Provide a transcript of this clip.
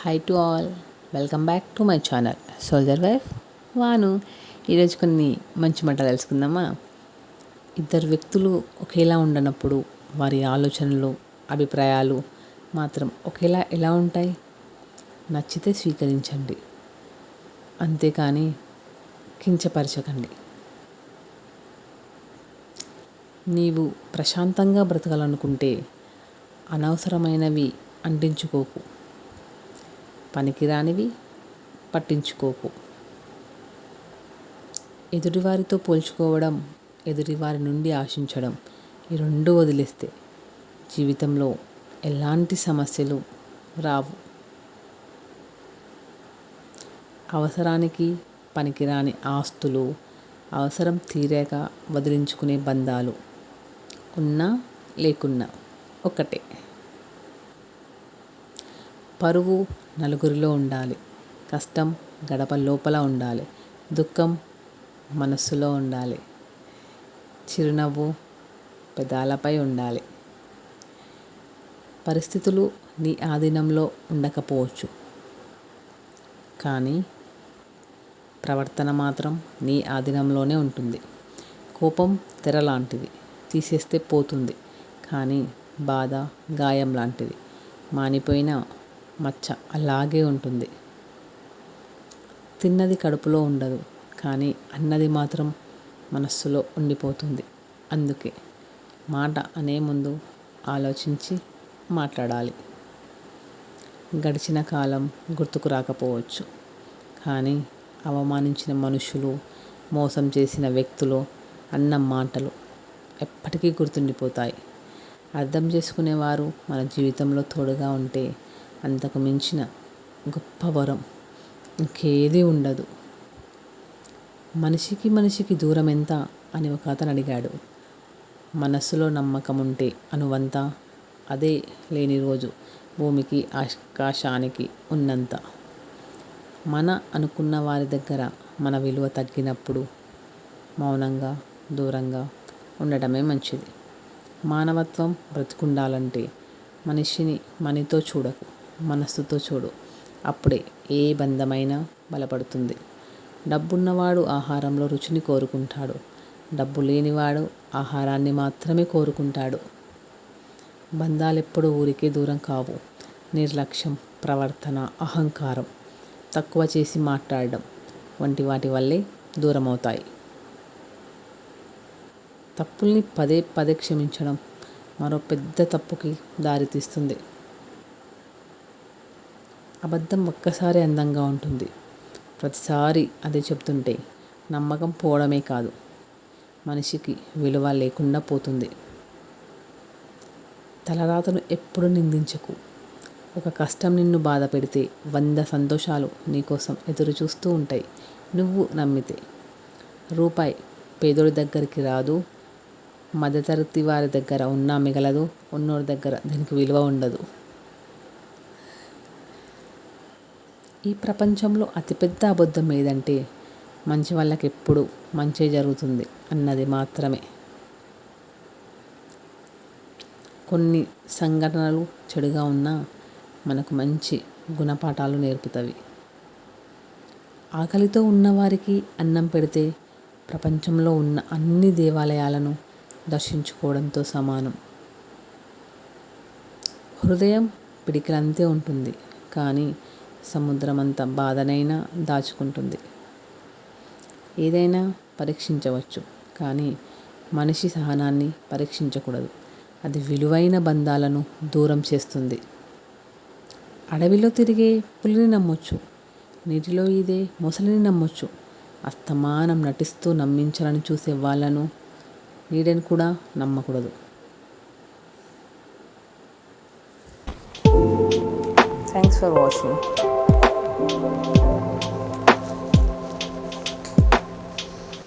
Hi to all welcome back to my channel soldier wife వాను ఈరోజు కొన్ని మంచి మంటలు తెలుసుకుందామా? ఇద్దరు వ్యక్తులు ఒకేలా ఉండనప్పుడు వారి ఆలోచనలు అభిప్రాయాలు మాత్రం ఒకేలా ఎలా ఉంటాయి? నచ్చితే స్వీకరించండి. అంతేకాని కించపరచకండి. నీవు ప్రశాంతంగా బ్రతకాలనుకుంటే అనవసరమైనవి అంటించుకోకు. పనికిరానివి పట్టించుకోకు. ఎదుటివారితో పోల్చుకోవడం ఎదుటివారి నుండి ఆశించడం ఈ రెండు వదిలేస్తే జీవితంలో ఎలాంటి సమస్యలు రావు. అవసరానికి పనికిరాని ఆస్తులు అవసరం తీరాక వదిలించుకునే బంధాలు ఉన్నా లేకున్నా ఒకటే పరువు నలుగురిలో ఉండాలి. కష్టం గడప లోపల ఉండాలి. దుఃఖం మనస్సులో ఉండాలి. చిరునవ్వు పెదాలపై ఉండాలి. పరిస్థితులు నీ ఆధీనంలో ఉండకపోవచ్చు. కానీ ప్రవర్తన మాత్రం నీ ఆధీనంలోనే ఉంటుంది. కోపం తెర లాంటిది. తీసేస్తే పోతుంది. కానీ బాధ గాయం లాంటిది. మానిపోయిన మచ్చ అలాగే ఉంటుంది. తిన్నది కడుపులో ఉండదు కానీ అన్నది మాత్రం మనస్సులో ఉండిపోతుంది. అందుకే మాట అనే ముందు ఆలోచించి మాట్లాడాలి. గడిచిన కాలం గుర్తుకు రాకపోవచ్చు కానీ అవమానించిన మనుషులు మోసం చేసిన వ్యక్తులు అన్న మాటలు ఎప్పటికీ గుర్తుండిపోతాయి. అర్థం చేసుకునేవారు మన జీవితంలో తోడుగా ఉంటే అంతకు మించిన గొప్ప వరం. ఇంకేదీ ఉండదు. మనిషికి మనిషికి దూరం ఎంత అని ఒక అతను అడిగాడు. మనస్సులో నమ్మకం ఉంటే అనువంత అదే లేని రోజు భూమికి ఆకాశానికి ఉన్నంత. మన అనుకున్న వారి దగ్గర మన విలువ తగ్గినప్పుడు మౌనంగా దూరంగా ఉండటమే మంచిది. మానవత్వం బ్రతుకుండాలంటే మనిషిని మనితో చూడకు. మనస్సుతో చూడు. అప్పుడే ఏ బంధమైనా బలపడుతుంది. డబ్బున్నవాడు ఆహారంలో రుచిని కోరుకుంటాడు. డబ్బు లేనివాడు ఆహారాన్ని మాత్రమే కోరుకుంటాడు. బంధాలు ఊరికే దూరం కావు. నిర్లక్ష్యం ప్రవర్తన అహంకారం తక్కువ చేసి మాట్లాడడం వంటి వాటి వల్లే దూరం అవుతాయి తప్పుల్ని పదే పదే క్షమించడం మరో పెద్ద తప్పుకి దారితీస్తుంది. అబద్ధం ఒక్కసారి అందంగా ఉంటుంది. ప్రతిసారి అదే చెప్తుంటే నమ్మకం పోవడమే కాదు. మనిషికి విలువ లేకుండా పోతుంది. తలరాతను ఎప్పుడు నిందించకు. ఒక కష్టం నిన్ను బాధ పెడితే వంద సంతోషాలు నీకోసం ఎదురు చూస్తూ ఉంటాయి. నువ్వు నమ్మితే. రూపాయి పేదోడి దగ్గరికి రాదు. మధ్యతరగతి వారి దగ్గర ఉన్నా మిగలదు. ఉన్నోడి దగ్గర దీనికి విలువ ఉండదు. ఈ ప్రపంచంలో అతిపెద్ద అబద్ధం ఏదంటే మంచి వాళ్ళకి ఎప్పుడు మంచి జరుగుతుంది అన్నది మాత్రమే. కొన్ని సంఘటనలు చెడుగా ఉన్నా మనకు మంచి గుణపాఠాలు నేర్పుతవి. ఆకలితో ఉన్నవారికి అన్నం పెడితే ప్రపంచంలో ఉన్న అన్ని దేవాలయాలను దర్శించుకోవడంతో సమానం. హృదయం పిడికిలంతే ఉంటుంది. కానీ సముద్రమంత బాధనైనా దాచుకుంటుంది. ఏదైనా పరీక్షించవచ్చు కానీ మనిషి సహనాన్ని పరీక్షించకూడదు. అది విలువైన బంధాలను దూరం చేస్తుంది. అడవిలో తిరిగే పులిని నమ్మొచ్చు నీటిలో ఇదే మొసలిని నమ్మొచ్చు. అస్తమానం నటిస్తూ నమ్మించాలని చూసే వాళ్ళను నీడని కూడా నమ్మకూడదు. Thanks for watching Thank you.